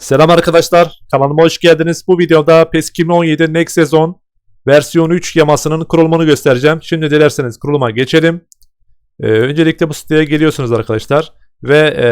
Selam arkadaşlar, kanalıma hoş geldiniz. Bu videoda PES 2017 Next Sezon versiyon 3 yamasının kurulumunu göstereceğim. Şimdi dilerseniz kuruluma geçelim. Ee, öncelikle bu siteye geliyorsunuz arkadaşlar. Ve e,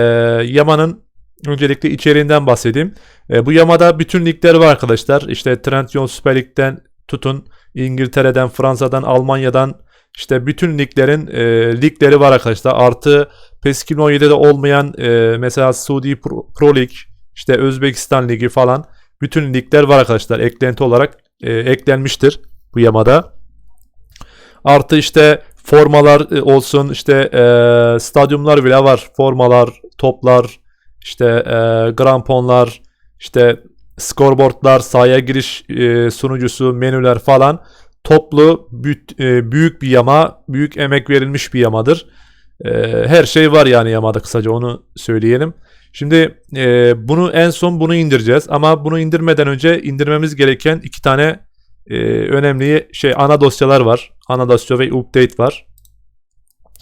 yamanın öncelikle içeriğinden bahsedeyim. E, bu yamada bütün ligler var arkadaşlar. İşte Trendyol Süper Lig'den tutun, İngiltere'den, Fransa'dan, Almanya'dan işte bütün liglerin e, ligleri var arkadaşlar. Artı PES 2017'de olmayan e, mesela Suudi Pro, Pro Lig, işte Özbekistan Ligi falan bütün ligler var arkadaşlar. Eklenti olarak e, eklenmiştir bu yamada. Artı işte formalar e, olsun işte e, stadyumlar bile var. Formalar, toplar, işte e, gramponlar, işte scoreboardlar, sahaya giriş e, sunucusu, menüler falan toplu e, büyük bir yama, büyük emek verilmiş bir yamadır. E, her şey var yani yamada kısaca onu söyleyelim. Şimdi e, bunu en son bunu indireceğiz ama bunu indirmeden önce indirmemiz gereken iki tane e, önemli şey ana dosyalar var. Ana dosya ve update var.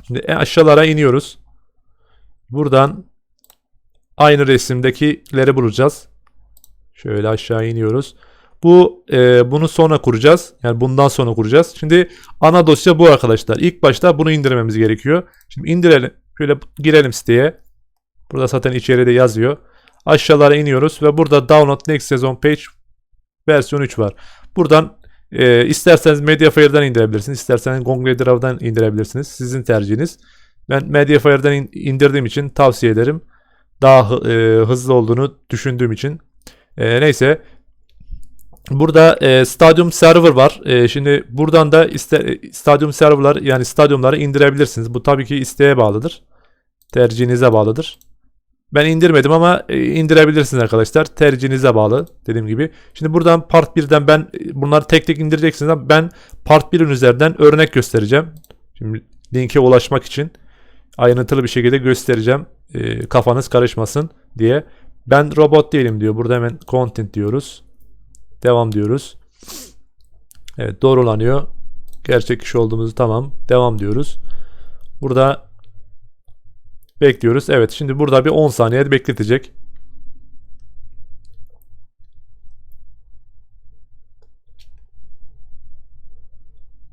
Şimdi en aşağılara iniyoruz. Buradan aynı resimdekileri bulacağız. Şöyle aşağı iniyoruz. Bu e, bunu sonra kuracağız. Yani bundan sonra kuracağız. Şimdi ana dosya bu arkadaşlar. İlk başta bunu indirmemiz gerekiyor. Şimdi indirelim. Şöyle girelim siteye. Burada zaten içeride yazıyor. Aşağılara iniyoruz ve burada Download Next Season Page versiyon 3 var. Buradan e, isterseniz Mediafire'dan indirebilirsiniz. isterseniz Google indirebilirsiniz. Sizin tercihiniz. Ben Mediafire'dan in- indirdiğim için tavsiye ederim. Daha e, hızlı olduğunu düşündüğüm için. E, neyse. Burada e, Stadyum Server var. E, şimdi buradan da iste, e, Stadyum Server'lar yani stadyumları indirebilirsiniz. Bu tabii ki isteğe bağlıdır. Tercihinize bağlıdır. Ben indirmedim ama e, indirebilirsiniz arkadaşlar. Tercihinize bağlı dediğim gibi. Şimdi buradan part 1'den ben e, bunları tek tek indireceksiniz ama ben part 1'in üzerinden örnek göstereceğim. Şimdi linke ulaşmak için ayrıntılı bir şekilde göstereceğim. E, kafanız karışmasın diye. Ben robot değilim diyor. Burada hemen content diyoruz. Devam diyoruz. Evet doğrulanıyor. Gerçek kişi olduğumuzu tamam. Devam diyoruz. Burada Bekliyoruz. Evet şimdi burada bir 10 saniye bekletecek.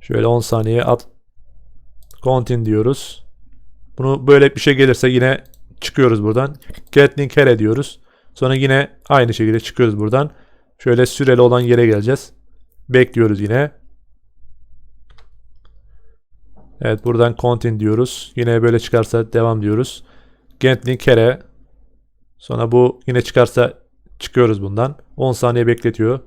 Şöyle 10 saniye at. Continue diyoruz. Bunu böyle bir şey gelirse yine çıkıyoruz buradan. Get link here diyoruz. Sonra yine aynı şekilde çıkıyoruz buradan. Şöyle süreli olan yere geleceğiz. Bekliyoruz yine. Evet buradan continue diyoruz. Yine böyle çıkarsa devam diyoruz. Gentlink kere. Sonra bu yine çıkarsa çıkıyoruz bundan. 10 saniye bekletiyor.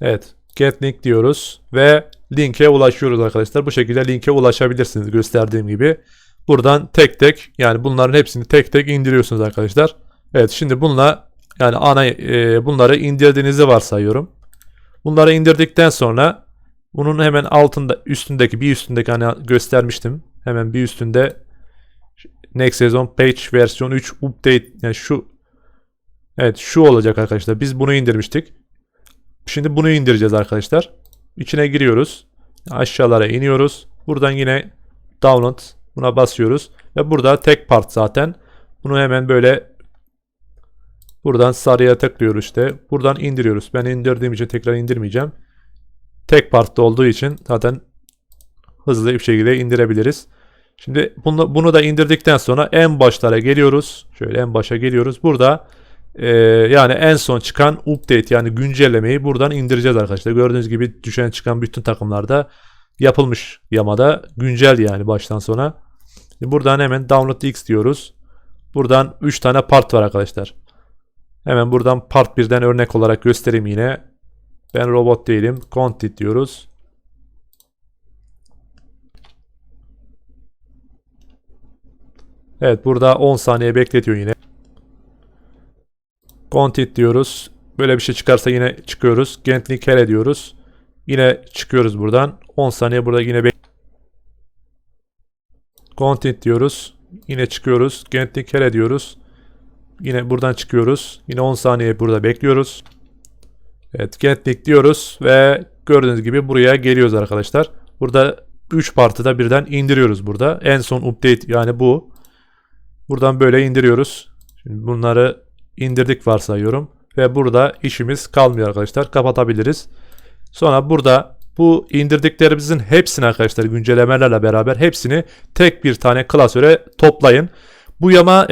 Evet. Get link diyoruz ve linke ulaşıyoruz arkadaşlar. Bu şekilde linke ulaşabilirsiniz gösterdiğim gibi. Buradan tek tek yani bunların hepsini tek tek indiriyorsunuz arkadaşlar. Evet şimdi bununla yani ana e, bunları indirdiğinizi varsayıyorum. Bunları indirdikten sonra bunun hemen altında üstündeki bir üstündeki hani göstermiştim. Hemen bir üstünde Next Season Page versiyon 3 update yani şu Evet şu olacak arkadaşlar. Biz bunu indirmiştik. Şimdi bunu indireceğiz arkadaşlar. İçine giriyoruz. Aşağılara iniyoruz. Buradan yine download buna basıyoruz ve burada tek part zaten. Bunu hemen böyle buradan sarıya tıklıyoruz işte. Buradan indiriyoruz. Ben indirdiğim için tekrar indirmeyeceğim tek partta olduğu için zaten hızlı bir şekilde indirebiliriz. Şimdi bunu, bunu da indirdikten sonra en başlara geliyoruz. Şöyle en başa geliyoruz. Burada e, yani en son çıkan update yani güncellemeyi buradan indireceğiz arkadaşlar. Gördüğünüz gibi düşen çıkan bütün takımlarda yapılmış yamada güncel yani baştan sona. Şimdi buradan hemen download x diyoruz. Buradan 3 tane part var arkadaşlar. Hemen buradan part 1'den örnek olarak göstereyim yine. Ben robot değilim. Content diyoruz. Evet burada 10 saniye bekletiyor yine. Content diyoruz. Böyle bir şey çıkarsa yine çıkıyoruz. Gently care diyoruz. Yine çıkıyoruz buradan. 10 saniye burada yine bek Content diyoruz. Yine çıkıyoruz. Gently care diyoruz. Yine buradan çıkıyoruz. Yine 10 saniye burada bekliyoruz. Evet Getnik diyoruz ve gördüğünüz gibi buraya geliyoruz arkadaşlar. Burada 3 partıda birden indiriyoruz burada. En son update yani bu. Buradan böyle indiriyoruz. Şimdi bunları indirdik varsayıyorum. Ve burada işimiz kalmıyor arkadaşlar. Kapatabiliriz. Sonra burada bu indirdiklerimizin hepsini arkadaşlar güncellemelerle beraber hepsini tek bir tane klasöre toplayın. Bu yama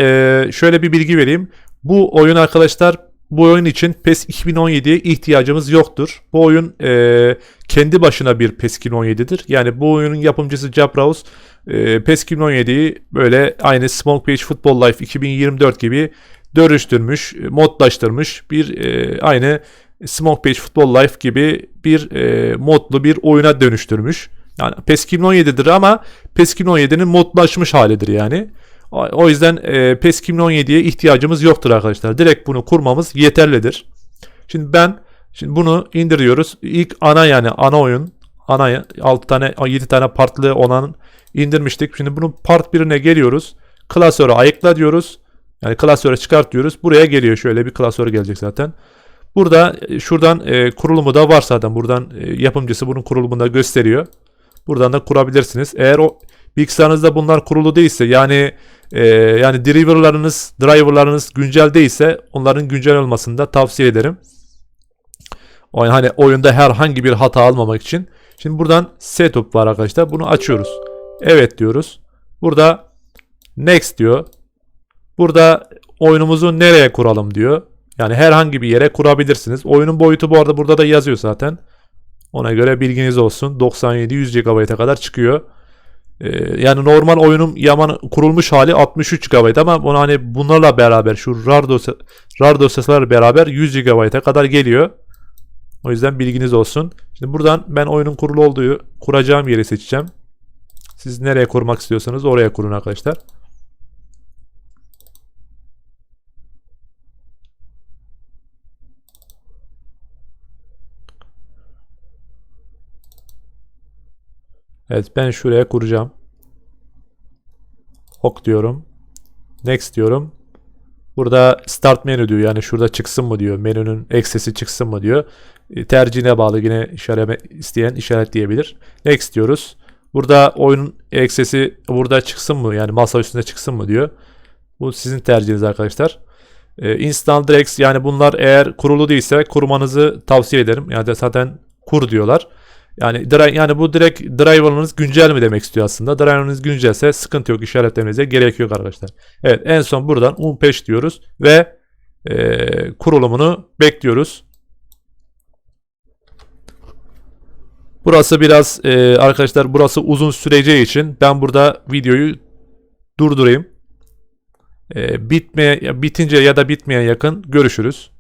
şöyle bir bilgi vereyim. Bu oyun arkadaşlar bu oyun için PES 2017'ye ihtiyacımız yoktur. Bu oyun e, kendi başına bir PES 2017'dir. Yani bu oyunun yapımcısı Jabraus e, PES 2017'yi böyle aynı Smoke Page Football Life 2024 gibi dönüştürmüş, modlaştırmış bir e, aynı Smoke Page Football Life gibi bir e, modlu bir oyuna dönüştürmüş. Yani PES 2017'dir ama PES 2017'nin modlaşmış halidir yani. O yüzden e, PES 2017'ye ihtiyacımız yoktur arkadaşlar. Direkt bunu kurmamız yeterlidir. Şimdi ben şimdi bunu indiriyoruz. İlk ana yani ana oyun ana 6 tane 7 tane partlı olan indirmiştik. Şimdi bunun part 1'ine geliyoruz. Klasöre ayıkla diyoruz. Yani klasöre çıkart diyoruz. Buraya geliyor. Şöyle bir klasör gelecek zaten. Burada e, şuradan e, kurulumu da var zaten. Buradan e, yapımcısı bunun kurulumunu da gösteriyor. Buradan da kurabilirsiniz. Eğer o bilgisayarınızda bunlar kurulu değilse yani e, yani driverlarınız driverlarınız güncel değilse onların güncel olmasını da tavsiye ederim. O hani oyunda herhangi bir hata almamak için. Şimdi buradan setup var arkadaşlar. Bunu açıyoruz. Evet diyoruz. Burada next diyor. Burada oyunumuzu nereye kuralım diyor. Yani herhangi bir yere kurabilirsiniz. Oyunun boyutu bu arada burada da yazıyor zaten. Ona göre bilginiz olsun. 97-100 GB'a kadar çıkıyor. Ee, yani normal oyunun yaman kurulmuş hali 63 GB ama bunu hani bunlarla beraber şu RAR, dosya, RAR dosyalar beraber 100 GB'a kadar geliyor. O yüzden bilginiz olsun. Şimdi buradan ben oyunun kurulu olduğu kuracağım yeri seçeceğim. Siz nereye kurmak istiyorsanız oraya kurun arkadaşlar. Evet ben şuraya kuracağım. Ok diyorum. Next diyorum. Burada start menü diyor. Yani şurada çıksın mı diyor. Menünün eksesi çıksın mı diyor. E, tercihine bağlı yine işaret isteyen işaretleyebilir. Next diyoruz. Burada oyunun eksesi burada çıksın mı? Yani masa üstünde çıksın mı diyor. Bu sizin tercihiniz arkadaşlar. E, Install Direct yani bunlar eğer kurulu değilse kurmanızı tavsiye ederim. Yani zaten kur diyorlar. Yani yani bu direkt driver'ınız güncel mi demek istiyor aslında. Driver'ınız güncelse sıkıntı yok işaretlemenize gerek yok arkadaşlar. Evet en son buradan unpatch diyoruz ve e, kurulumunu bekliyoruz. Burası biraz e, arkadaşlar burası uzun süreceği için ben burada videoyu durdurayım. E, bitmeye bitince ya da bitmeye yakın görüşürüz.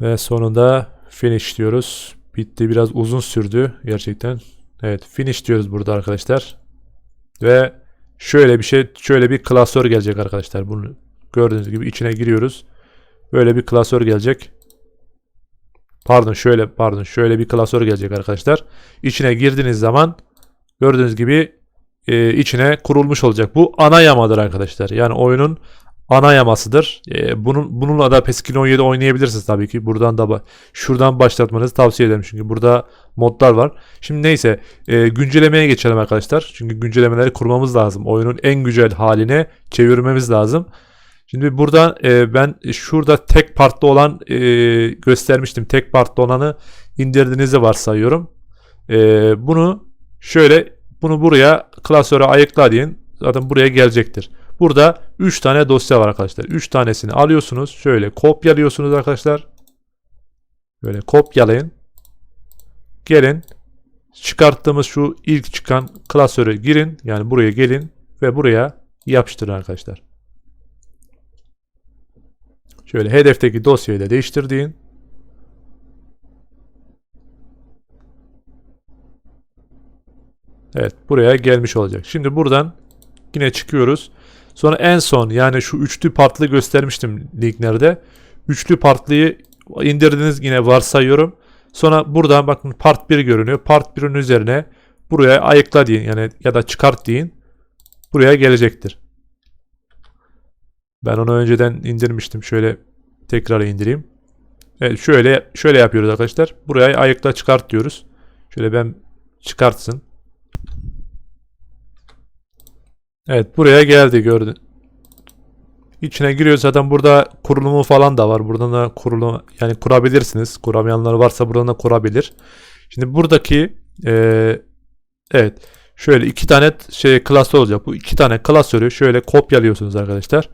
Ve sonunda finish diyoruz. Bitti biraz uzun sürdü gerçekten. Evet finish diyoruz burada arkadaşlar. Ve şöyle bir şey şöyle bir klasör gelecek arkadaşlar. Bunu gördüğünüz gibi içine giriyoruz. Böyle bir klasör gelecek. Pardon şöyle pardon şöyle bir klasör gelecek arkadaşlar. İçine girdiğiniz zaman gördüğünüz gibi e, içine kurulmuş olacak. Bu ana yamadır arkadaşlar. Yani oyunun ana yamasıdır. E, bunun bununla da PES 2017 oynayabilirsiniz tabii ki. Buradan da şuradan başlatmanızı tavsiye ederim çünkü burada modlar var. Şimdi neyse e, güncellemeye geçelim arkadaşlar. Çünkü güncellemeleri kurmamız lazım. Oyunun en güzel haline çevirmemiz lazım. Şimdi burada e, ben şurada tek partlı olan e, göstermiştim. Tek partlı olanı indirdiğinizi varsayıyorum. E, bunu şöyle bunu buraya klasöre ayıkla deyin. Zaten buraya gelecektir. Burada 3 tane dosya var arkadaşlar. 3 tanesini alıyorsunuz. Şöyle kopyalıyorsunuz arkadaşlar. Böyle kopyalayın. Gelin. Çıkarttığımız şu ilk çıkan klasöre girin. Yani buraya gelin ve buraya yapıştırın arkadaşlar. Şöyle hedefteki dosyayı da değiştirdiğin. Evet buraya gelmiş olacak. Şimdi buradan yine çıkıyoruz. Sonra en son yani şu üçlü partlı göstermiştim linklerde. Üçlü partlıyı indirdiniz yine varsayıyorum. Sonra buradan bakın part 1 görünüyor. Part 1'in üzerine buraya ayıkla deyin yani ya da çıkart deyin. Buraya gelecektir. Ben onu önceden indirmiştim. Şöyle tekrar indireyim. Evet şöyle şöyle yapıyoruz arkadaşlar. Buraya ayıkla çıkart diyoruz. Şöyle ben çıkartsın. Evet buraya geldi gördün. İçine giriyor zaten burada kurulumu falan da var. Buradan da kurulum yani kurabilirsiniz. Kuramayanlar varsa buradan da kurabilir. Şimdi buradaki eee, evet şöyle iki tane şey klasör olacak. Bu iki tane klasörü şöyle kopyalıyorsunuz arkadaşlar.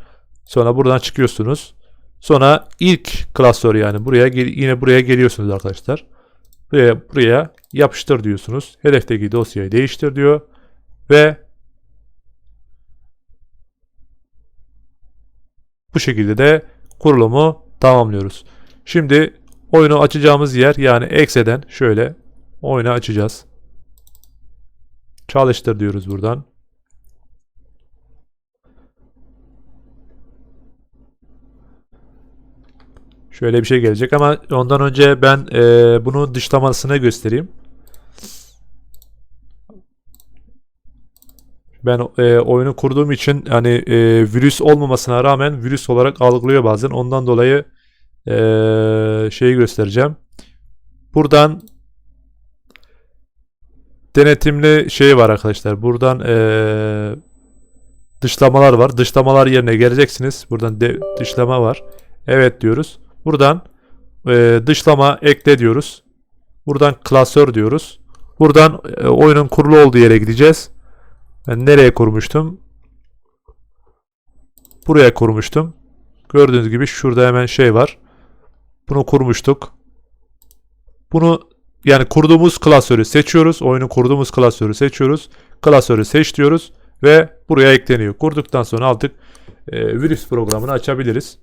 Sonra buradan çıkıyorsunuz. Sonra ilk klasör yani buraya yine buraya geliyorsunuz arkadaşlar. Buraya buraya yapıştır diyorsunuz. Hedefteki dosyayı değiştir diyor ve bu şekilde de kurulumu tamamlıyoruz. Şimdi oyunu açacağımız yer yani Exe'den şöyle oyunu açacağız. Çalıştır diyoruz buradan. Şöyle bir şey gelecek ama ondan önce ben eee bunun dışlamasını göstereyim. Ben eee, oyunu kurduğum için hani eee, virüs olmamasına rağmen virüs olarak algılıyor bazen. Ondan dolayı eee, şeyi göstereceğim. Buradan denetimli şey var arkadaşlar. Buradan eee, dışlamalar var. Dışlamalar yerine geleceksiniz. Buradan de- dışlama var. Evet diyoruz. Buradan eee, dışlama ekle diyoruz. Buradan klasör diyoruz. Buradan eee, oyunun kurulu olduğu yere gideceğiz. Ben nereye kurmuştum? Buraya kurmuştum. Gördüğünüz gibi şurada hemen şey var. Bunu kurmuştuk. Bunu yani kurduğumuz klasörü seçiyoruz. Oyunu kurduğumuz klasörü seçiyoruz. Klasörü seç diyoruz ve buraya ekleniyor. Kurduktan sonra artık e, virüs programını açabiliriz.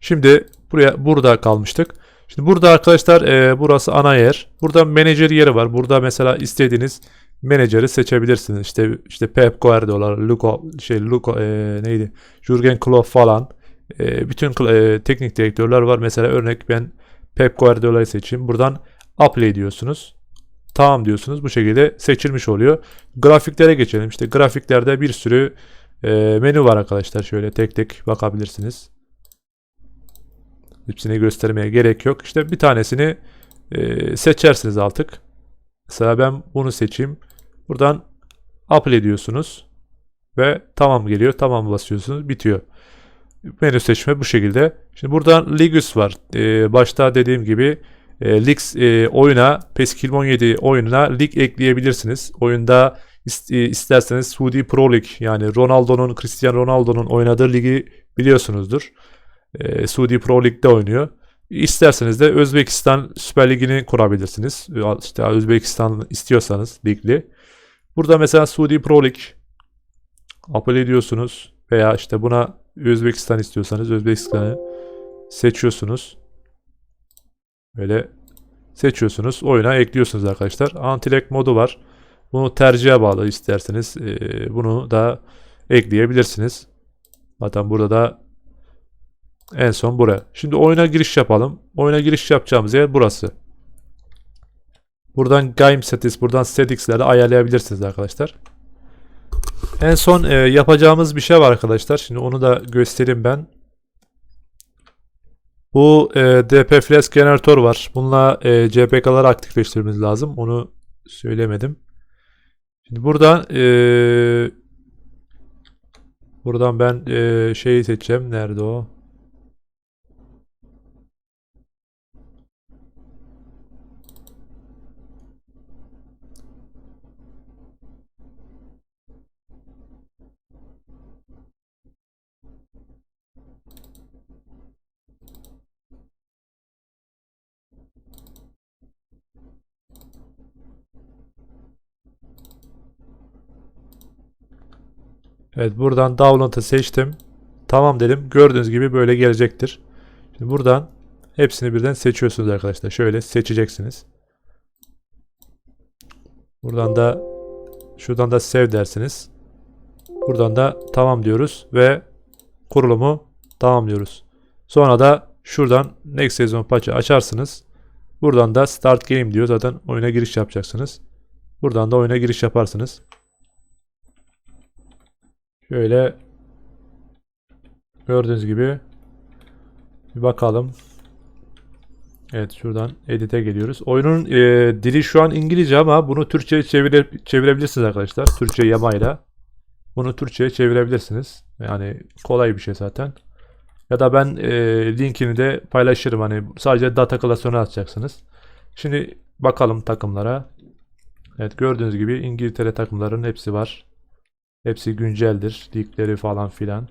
Şimdi buraya burada kalmıştık. Şimdi burada arkadaşlar e, burası ana yer. Burada menajer yeri var. Burada mesela istediğiniz menajeri seçebilirsiniz. İşte işte Pep Guardiola, Luko şey Luko e, neydi? Jurgen Klopp falan. E, bütün e, teknik direktörler var. Mesela örnek ben Pep Guardiola'yı seçeyim. Buradan apply diyorsunuz. Tamam diyorsunuz. Bu şekilde seçilmiş oluyor. Grafiklere geçelim. İşte grafiklerde bir sürü e, menü var arkadaşlar. Şöyle tek tek bakabilirsiniz. Hepsini göstermeye gerek yok. İşte bir tanesini e, seçersiniz artık. Mesela ben bunu seçeyim. Buradan apply diyorsunuz. Ve tamam geliyor. Tamam basıyorsunuz. Bitiyor. Menü seçme bu şekilde. Şimdi buradan Ligus var. Ee, başta dediğim gibi e, lig e, oyuna PES 2017 oyununa lig ekleyebilirsiniz. Oyunda is- e, isterseniz Saudi Pro Lig yani Ronaldo'nun Cristiano Ronaldo'nun oynadığı ligi biliyorsunuzdur. E, Saudi Pro Lig'de oynuyor. İsterseniz de Özbekistan Süper Ligi'ni kurabilirsiniz. İşte Özbekistan istiyorsanız ligli. Burada mesela Saudi Pro Lig apply ediyorsunuz veya işte buna Özbekistan istiyorsanız Özbekistan'ı seçiyorsunuz. Böyle seçiyorsunuz. Oyuna ekliyorsunuz arkadaşlar. Antilek modu var. Bunu tercihe bağlı isterseniz eee, bunu da ekleyebilirsiniz. Zaten burada da en son buraya. Şimdi oyuna giriş yapalım. Oyuna giriş yapacağımız yer burası. Buradan Game Settings, buradan Settings'leri ayarlayabilirsiniz arkadaşlar. En son e, yapacağımız bir şey var arkadaşlar. Şimdi onu da göstereyim ben. Bu e, DP Flash Generator var. Bununla e, CPK'ları aktifleştirmemiz lazım. Onu söylemedim. Şimdi buradan e, buradan ben e, şeyi seçeceğim. Nerede o? Evet buradan download'ı seçtim. Tamam dedim. Gördüğünüz gibi böyle gelecektir. Şimdi buradan hepsini birden seçiyorsunuz arkadaşlar. Şöyle seçeceksiniz. Buradan da şuradan da save dersiniz. Buradan da tamam diyoruz ve kurulumu tamamlıyoruz. Sonra da şuradan next sezon patch'ı açarsınız. Buradan da start game diyor. Zaten oyuna giriş yapacaksınız. Buradan da oyuna giriş yaparsınız. Şöyle gördüğünüz gibi bir bakalım. Evet şuradan edit'e geliyoruz. Oyunun e, dili şu an İngilizce ama bunu Türkçe'ye çevire, çevirebilirsiniz arkadaşlar. Türkçe yamayla. Bunu Türkçe'ye çevirebilirsiniz. Yani kolay bir şey zaten. Ya da ben e, linkini de paylaşırım. Hani sadece data klasörüne atacaksınız. Şimdi bakalım takımlara. Evet gördüğünüz gibi İngiltere takımlarının hepsi var. Hepsi günceldir. Ligleri falan filan.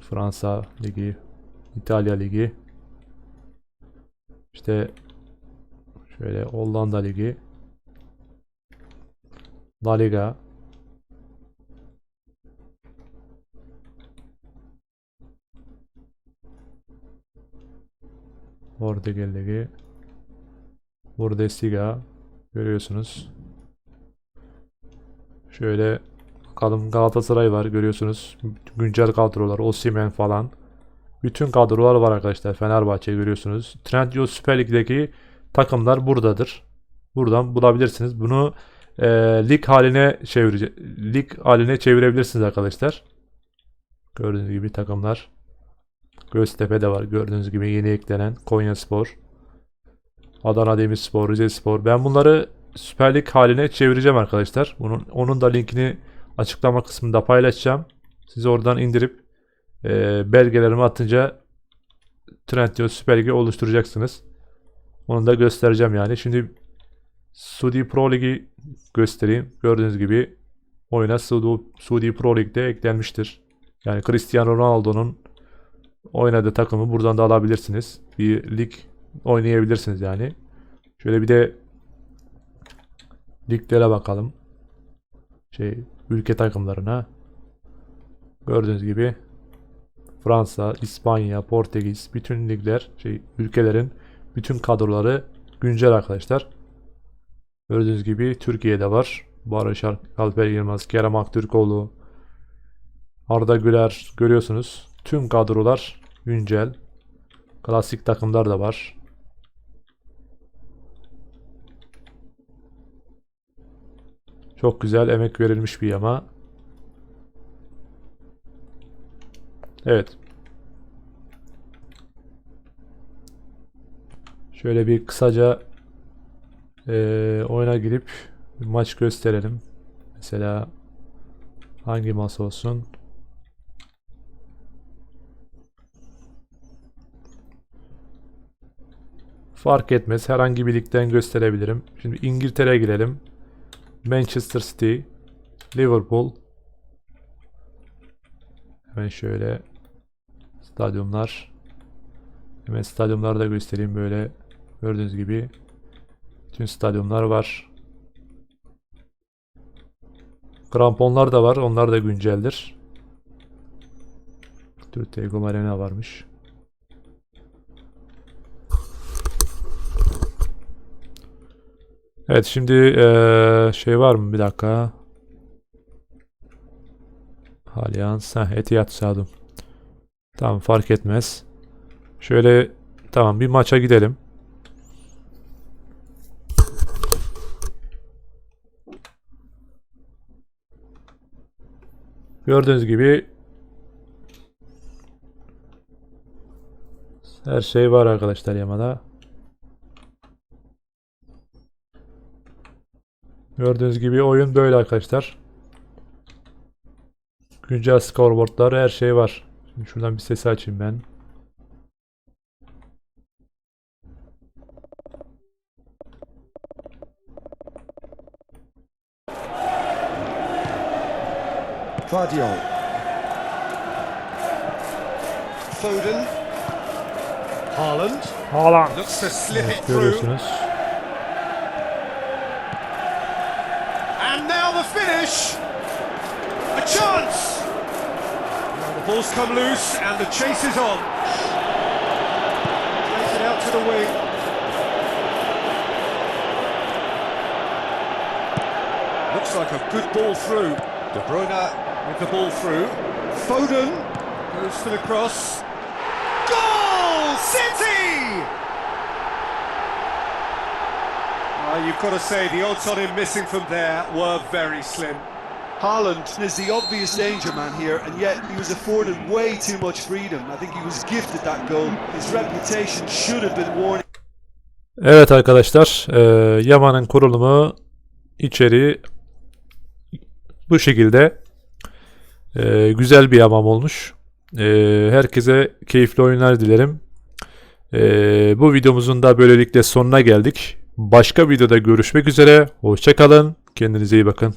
Fransa Ligi, İtalya Ligi. İşte şöyle Hollanda Ligi. La Liga. Portekiz Ligi. Bundesliga. Görüyorsunuz. Şöyle bakalım Galatasaray var görüyorsunuz. Güncel kadrolar. Osimhen falan. Bütün kadrolar var arkadaşlar. Fenerbahçe görüyorsunuz. Trendyol Süper Lig'deki takımlar buradadır. Buradan bulabilirsiniz. Bunu e, lig haline çevirecek lig haline çevirebilirsiniz arkadaşlar. Gördüğünüz gibi takımlar. Göztepe'de var. Gördüğünüz gibi yeni eklenen Konyaspor. Adana Demirspor, Rizespor. Ben bunları Süper Lig haline çevireceğim arkadaşlar. Bunun onun da linkini açıklama kısmında paylaşacağım. Siz oradan indirip e, belgelerimi atınca Trendyol Süper Lig'i oluşturacaksınız. Onu da göstereceğim yani. Şimdi Suudi Pro Ligi göstereyim. Gördüğünüz gibi oyuna Suudi, Suudi Pro Lig'de eklenmiştir. Yani Cristiano Ronaldo'nun oynadığı takımı buradan da alabilirsiniz. Bir lig oynayabilirsiniz yani. Şöyle bir de liglere bakalım. Şey ülke takımlarına. Gördüğünüz gibi Fransa, İspanya, Portekiz bütün ligler şey ülkelerin bütün kadroları güncel arkadaşlar. Gördüğünüz gibi Türkiye'de var. Barış Alper Yılmaz, Kerem Aktürkoğlu, Arda Güler görüyorsunuz. Tüm kadrolar güncel. Klasik takımlar da var. Çok güzel emek verilmiş bir yama. Evet. Şöyle bir kısaca eee, oyuna girip maç gösterelim. Mesela hangi masa olsun? Fark etmez. Herhangi bir ligden gösterebilirim. Şimdi İngiltere'ye girelim. Manchester City, Liverpool. Hemen şöyle stadyumlar. Hemen stadyumları da göstereyim böyle. Gördüğünüz gibi bütün stadyumlar var. Kramponlar da var. Onlar da günceldir. Türk Telekom Arena varmış. Evet şimdi eee, şey var mı bir dakika. Allianz, heh, Etihad Stadium. Tamam fark etmez. Şöyle tamam bir maça gidelim. Gördüğünüz gibi her şey var arkadaşlar yamada. Gördüğünüz gibi oyun böyle arkadaşlar. Güncel scoreboardlar her şey var. Şimdi şuradan bir sesi açayım ben. Guardiol. Foden. Haaland. Haaland. Looks to slip it through. Görüyorsunuz. Finish. A chance. The ball's come loose and the chase is on. Plays it out to the wing. Looks like a good ball through. De Bruyne with the ball through. Foden goes for the cross. You've got to say the odds on him missing from there were very slim. Haaland is the obvious danger man here, and yet he was afforded way too much freedom. I think he was gifted that goal. His reputation should have been worn Evet arkadaşlar, eee, Yaman'ın kurulumu içeriği Bu şekilde e, güzel bir hamam olmuş. E, herkese keyifli oyunlar dilerim. E, bu videomuzun da böylelikle sonuna geldik. Başka videoda görüşmek üzere. Hoşçakalın. Kendinize iyi bakın.